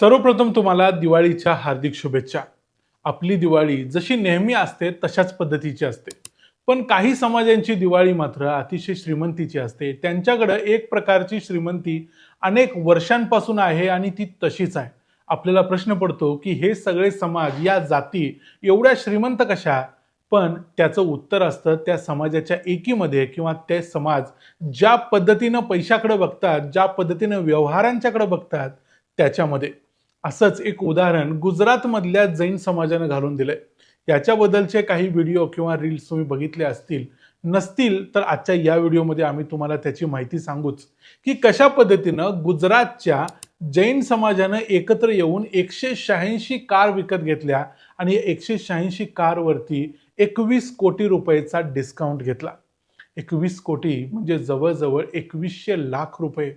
सर्वप्रथम तुम्हाला दिवाळीच्या हार्दिक शुभेच्छा. आपली दिवाळी जशी नेहमी असते तशाच पद्धतीची असते. पण काही समाजांची दिवाळी मात्र अतिशय श्रीमंतीची असते. त्यांच्याकडं एक प्रकारची श्रीमंती अनेक वर्षांपासून आहे आणि ती तशीच आहे. आपल्याला प्रश्न पडतो की हे सगळे समाज या जाती एवढ्या श्रीमंत कशा? पण त्याचं उत्तर असतं त्या समाजाच्या एकीमध्ये किंवा ते समाज ज्या पद्धतीनं पैशाकडे बघतात ज्या पद्धतीनं व्यवहारांच्याकडे बघतात त्याच्यामध्ये. असंच एक उदाहरण गुजरातमधल्या जैन समाजानं घालून दिलंय. याच्याबद्दलचे काही व्हिडिओ किंवा रील्स तुम्ही बघितले असतील नसतील तर आजच्या या व्हिडिओमध्ये आम्ही तुम्हाला त्याची माहिती सांगूच की कशा पद्धतीनं गुजरातच्या जैन समाजानं एकत्र येऊन एकशे शहाऐंशी कार विकत घेतल्या आणि एकशे शहाऐंशी कारवरती एकवीस कोटी रुपयेचा डिस्काउंट घेतला. एकवीस कोटी म्हणजे जवळजवळ एकवीसशे लाख रुपये.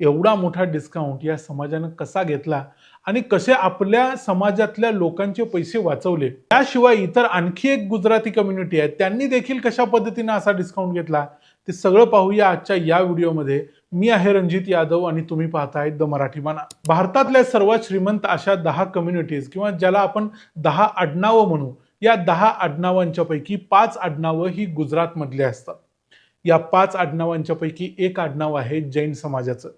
एवढा मोठा डिस्काउंट या समाजानं कसा घेतला? आणि कसे आपल्या समाजातल्या लोकांचे पैसे वाचवले. त्याशिवाय इतर आणखी एक गुजराती कम्युनिटी आहे. त्यांनी देखील कशा पद्धतीने असा डिस्काउंट घेतला? ते सगळं पाहूया आजच्या या व्हिडिओमध्ये. मी आहे रणजित यादव आणि तुम्ही पाहताय द मराठी माना भारतातल्या सर्वात श्रीमंत अशा दहा कम्युनिटीज किंवा ज्याला आपण दहा आडनावं म्हणू या दहा आडनावांच्या पैकी पाच आडनावं ही गुजरातमधली असतात. या पाच आडनावांच्या पैकी एक आडनाव आहे जैन समाजाचं.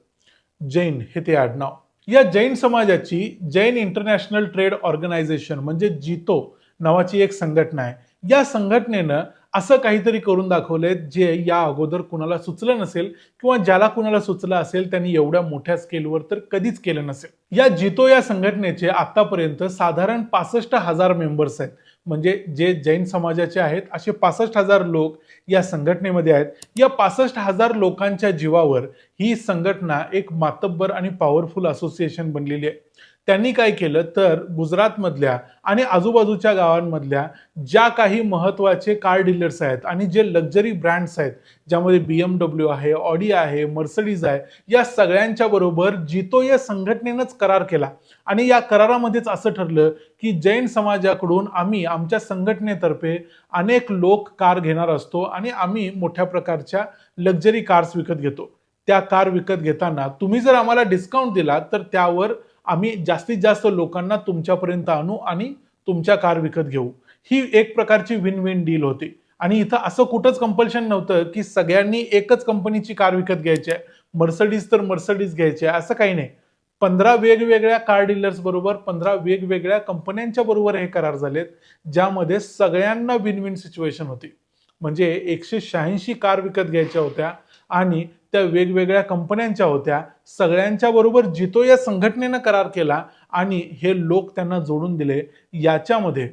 जैन हे ते आडनाव. या जैन समाजाची जैन इंटरनॅशनल ट्रेड ऑर्गनायझेशन म्हणजे जितो नावाची एक संघटना आहे. या संघटनेनं असं काहीतरी करून दाखवलंय जे या अगोदर कुणाला सुचलं नसेल किंवा ज्याला कुणाला सुचलं असेल त्यांनी एवढ्या मोठ्या स्केलवर तर कधीच केलं नसेल. या जितो या संघटनेचे आतापर्यंत साधारण पासष्ट हजार मेंबर्स आहेत. म्हणजे जे जैन समाजाचे आहेत असे पासष्ट हजार लोक या संघटनेमध्ये आहेत. या पासष्ट हजार लोकांच्या जीवावर ही संघटना एक मातब्बर आणि पॉवरफुल असोसिएशन बनलेली आहे. त्यांनी काय केलं? तर गुजरातमधल्या आणि आजूबाजूच्या गावांमधल्या ज्या काही महत्त्वाचे कार डीलर्स आहेत आणि जे लक्झरी ब्रँड्स आहेत ज्यामध्ये बी एम डब्ल्यू आहे ऑडी आहे मर्सडीज आहे या सगळ्यांच्या बरोबर जितो या संघटनेनंच करार केला. आणि या करारामध्येच असं ठरलं की जैन समाजाकडून आम्ही आमच्या संघटनेतर्फे अनेक लोक कार घेणार असतो आणि आम्ही मोठ्या प्रकारच्या लक्झरी कार्स विकत घेतो. त्या कार विकत घेताना तुम्ही जर आम्हाला डिस्काउंट दिला तर त्यावर आम्ही जास्तीत जास्त लोकांना तुमच्यापर्यंत आणू आणि तुमच्या कार विकत घेऊ. ही एक प्रकारची विन विन डील होती. आणि इथं असं कुठंच कंपल्शन नव्हतं की सगळ्यांनी एकच कंपनीची कार विकत घ्यायची आहे. मर्सडीज तर मर्सडीज घ्यायची आहे असं काही नाही. पंधरा वेगवेगळ्या कार डीलर्स बरोबर पंधरा वेगवेगळ्या कंपन्यांच्या बरोबर हे करार झालेत ज्यामध्ये सगळ्यांना विन विन सिच्युएशन होती. म्हणजे एकशे शहाऐंशी कार विकत घ्यायच्या होत्या आणि त्या वेगवेगळ्या कंपन्यांच्या होत्या सगळ्यांच्या बरोबर जितो या संघटनेनं करार केला आणि हे लोक त्यांना जोडून दिले. याच्यामध्ये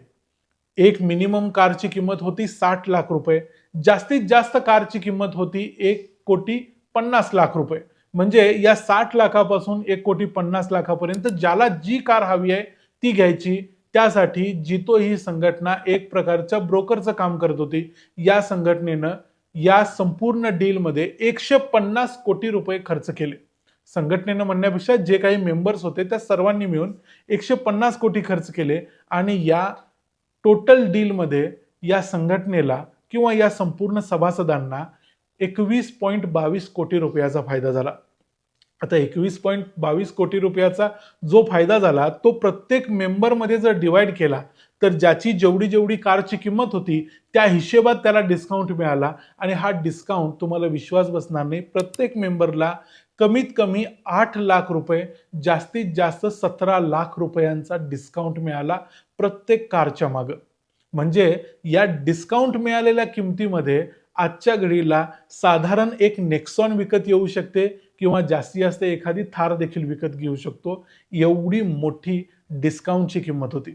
एक मिनिमम कारची किंमत होती साठ लाख रुपये. जास्तीत जास्त कारची किंमत होती एक कोटी पन्नास लाख रुपये. म्हणजे या साठ लाखापासून एक कोटी पन्नास लाखापर्यंत ज्याला जी कार हवी आहे ती घ्यायची. त्यासाठी जितो ही संघटना एक प्रकारच्या ब्रोकरचं काम करत होती. या संघटनेनं या संपूर्ण डीलमध्ये एकशे पन्नास कोटी रुपये खर्च केले. संघटनेनं म्हणण्यापेक्षा जे काही मेंबर्स होते त्या सर्वांनी मिळून एकशे पन्नास कोटी खर्च केले आणि या टोटल डीलमध्ये या संघटनेला किंवा या संपूर्ण सभासदांना एकवीस पॉईंट बावीस कोटी रुपयाचा फायदा झाला. आता एकवीस पॉईंट बावीस कोटी रुपयाचा जो फायदा झाला तो प्रत्येक मेंबरमध्ये जर डिवाइड केला तर ज्याची जेवढी जेवढी कारची किंमत होती त्या हिशेबात त्याला डिस्काउंट मिळाला. आणि हा डिस्काउंट तुम्हाला विश्वास बसणार नाही. प्रत्येक मेंबरला कमीत कमी आठ लाख रुपये जास्तीत जास्त सतरा लाख रुपयांचा डिस्काउंट मिळाला प्रत्येक कारच्या मागं. म्हणजे या डिस्काउंट मिळालेल्या किमतीमध्ये आजच्या घडीला साधारण एक नेक्सॉन विकत येऊ शकते किंवा जास्तीत जास्त एखादी थार देखील विकत घेऊ शकतो. एवढी मोठी डिस्काउंटची किंमत होती.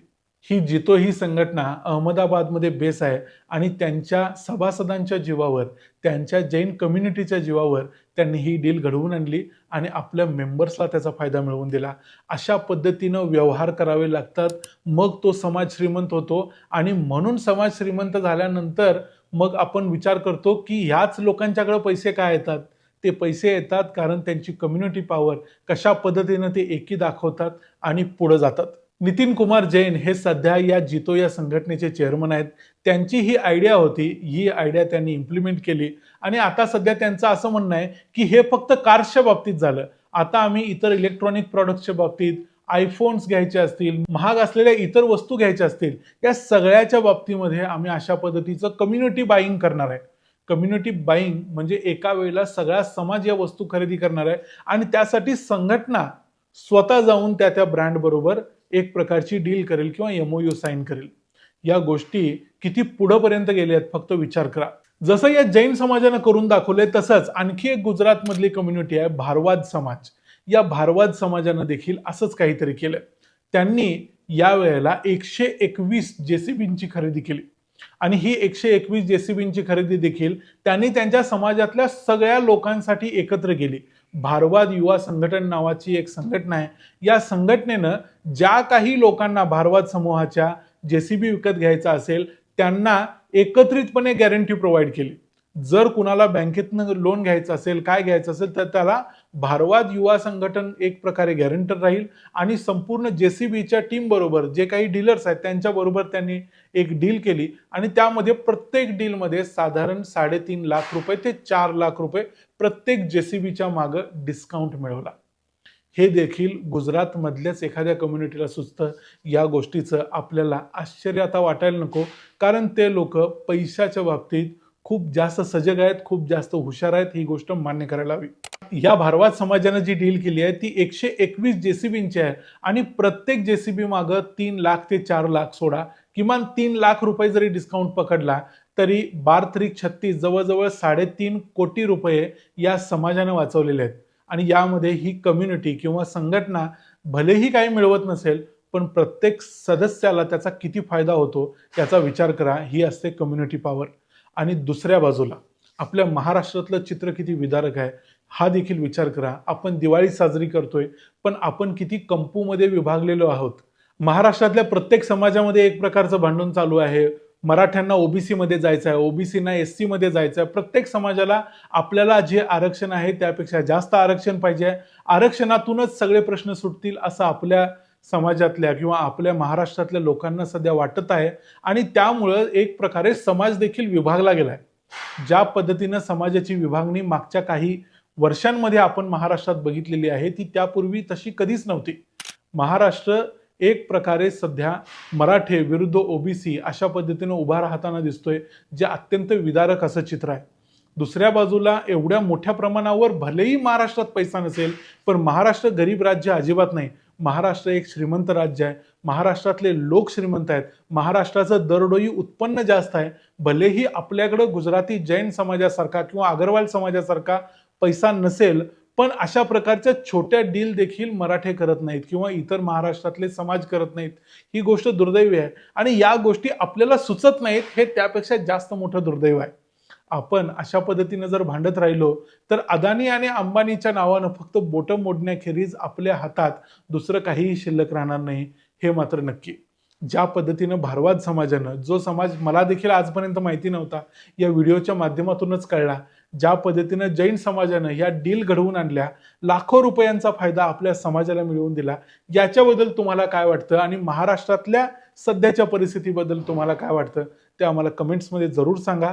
ही जितो ही संघटना अहमदाबादमध्ये बेस आहे आणि त्यांच्या सभासदांच्या जीवावर त्यांच्या जैन कम्युनिटीच्या जीवावर त्यांनी ही डील घडवून आणली आणि आपल्या मेंबर्सला त्याचा फायदा मिळवून दिला. अशा पद्धतीनं व्यवहार करावे लागतात. मग तो समाज श्रीमंत होतो आणि म्हणून समाज श्रीमंत झाल्यानंतर मग आपण विचार करतो की ह्याच लोकांच्याकडे पैसे काय येतात? ते पैसे येतात कारण त्यांची कम्युनिटी पॉवर कशा पद्धतीनं ते एकी दाखवतात आणि पुढं जातात. नितीन कुमार जैन हे सध्या या जितो या संघटनेचे चेअरमन आहेत. त्यांची ही आयडिया होती. ही आयडिया त्यांनी इम्प्लिमेंट केली. आणि आता सध्या त्यांचं असं म्हणणं आहे की हे फक्त कार्सच्या बाबतीत झालं. आता आम्ही इतर इलेक्ट्रॉनिक प्रॉडक्टच्या बाबतीत आयफोन्स घ्यायचे असतील महाग असलेल्या इतर वस्तू घ्यायच्या असतील या सगळ्याच्या बाबतीमध्ये आम्ही अशा पद्धतीचं कम्युनिटी बाईंग करणार आहे. कम्युनिटी बाईंग म्हणजे एका वेळेला सगळा समाज या वस्तू खरेदी करणार आहे. आणि त्यासाठी संघटना स्वतः जाऊन त्या त्या ब्रँड बरोबर एक प्रकारची डील करेल किंवा एमओयू साईन करेल. या गोष्टी किती पुढंपर्यंत गेल्या आहेत फक्त विचार करा. जसं या जैन समाजानं करून दाखवलंय तसंच आणखी एक गुजरातमधली कम्युनिटी आहे भारवाद समाज. या भारवाद समाजानं देखील असंच काहीतरी केलं त्यांनी या वेळेला एकशे एकवीस जेसीबींची खरेदी केली. आणि ही एकशे एकवीस जेसीबींची खरेदी देखील त्यांनी त्यांच्या समाजातल्या सगळ्या लोकांसाठी एकत्र केली. भारवाद युवा संघटन नावाची एक संघटना आहे. या संघटनेनं ज्या काही लोकांना भारवाद समूहाच्या जेसीबी विकत घ्यायचा असेल त्यांना एकत्रितपणे गॅरंटी प्रोव्हाइड केली. जर कुणाला बँकेतनं लोन घ्यायचं असेल काय घ्यायचं असेल तर त्याला भारवाद युवा संघटन एक प्रकारे गॅरंटर राहील आणि संपूर्ण जेसीबीच्या टीम बरोबर जे काही डीलर्स आहेत त्यांच्याबरोबर त्यांनी एक डील केली आणि त्यामध्ये प्रत्येक डीलमध्ये साधारण साडेतीन लाख रुपये ते चार लाख रुपये प्रत्येक जेसीबीच्या मागं डिस्काउंट मिळवला. हे देखील गुजरातमधल्याच एखाद्या कम्युनिटीला सुचतं. या गोष्टीचं आपल्याला आश्चर्य आता वाटायला नको कारण ते लोक पैशाच्या बाबतीत खूप जास्त सजग आहेत खूप जास्त हुशार आहेत ही गोष्ट मान्य करायला हवी. या भारवाद समाजानं जी डील केली आहे ती एकशे एकवीस जेसीबींची आहे आणि प्रत्येक जेसीबी मागं तीन लाख ते चार लाख सोडा. किमान तीन लाख रुपये जरी डिस्काउंट पकडला तरी बार त्रिक छत्तीस जवळजवळ साडेतीन कोटी रुपये या समाजानं वाचवलेले आहेत. आणि यामध्ये ही कम्युनिटी किंवा संघटना भलेही काही मिळवत नसेल पण प्रत्येक सदस्याला त्याचा किती फायदा होतो याचा विचार करा. ही असते कम्युनिटी पॉवर आणि दुसऱ्या बाजूला आपल्या महाराष्ट्रातलं चित्र किती विदारक आहे हा देखील विचार करा. आपण दिवाळी साजरी करतोय पण आपण किती कंपूमध्ये विभागलेलो आहोत. महाराष्ट्रातल्या प्रत्येक समाजामध्ये एक प्रकारचं भांडण चालू आहे. मराठ्यांना ओबीसीमध्ये जायचं आहे ओबीसीना एस सीमध्ये जायचं आहे. प्रत्येक समाजाला आपल्याला जे आरक्षण आहे त्यापेक्षा जास्त आरक्षण पाहिजे आहे. आरक्षणातूनच सगळे प्रश्न सुटतील असं आपल्या समाजातल्या किंवा आपल्या महाराष्ट्रातल्या लोकांना सध्या वाटत आहे. आणि त्यामुळं एक प्रकारे समाज देखील विभागला गेला आहे ज्या पद्धतीनं समाजाची विभागणी मागच्या काही वर्षांमध्ये आपण महाराष्ट्रात बघितलेली आहे ती त्यापूर्वी तशी कधीच नव्हती. महाराष्ट्र एक प्रकारे सध्या मराठे विरुद्ध ओबीसी अशा पद्धतीनं उभा राहताना दिसतोय जे अत्यंत विदारक असं चित्र आहे. दुसऱ्या बाजूला एवढ्या मोठ्या प्रमाणावर भलेही महाराष्ट्रात पैसा नसेल पण महाराष्ट्र गरीब राज्य अजिबात नाही. महाराष्ट्र एक श्रीमंत राज्य आहे. महाराष्ट्रातले लोक श्रीमंत आहेत. महाराष्ट्राचं दरडोई उत्पन्न जास्त आहे. भलेही आपल्याकडं गुजराती जैन समाजासारखा किंवा अग्रवाल समाजासारखा पैसा नसेल पण अशा प्रकारच्या छोट्या डील देखील मराठे करत नाहीत किंवा इतर महाराष्ट्रातले समाज करत नाहीत. ही गोष्ट दुर्दैवी आहे. आणि या गोष्टी आपल्याला सुचत नाहीत हे त्यापेक्षा जास्त मोठं दुर्दैव आहे. आपण अशा पद्धतीनं जर भांडत राहिलो तर अदानी आणि अंबानीच्या नावानं फक्त बोटं मोडण्याखेरीज आपल्या हातात दुसरं काहीही शिल्लक राहणार नाही हे मात्र नक्की. ज्या पद्धतीनं भारवाद समाजानं जो समाज मला देखील आजपर्यंत माहिती नव्हता या व्हिडिओच्या माध्यमातूनच कळला ज्या पद्धतीनं जैन समाजानं या डील घडवून आणल्या लाखो रुपयांचा फायदा आपल्या समाजाला मिळवून दिला याच्याबद्दल तुम्हाला काय वाटतं आणि महाराष्ट्रातल्या सध्याच्या परिस्थितीबद्दल तुम्हाला काय वाटतं ते आम्हाला कमेंट्समध्ये जरूर सांगा.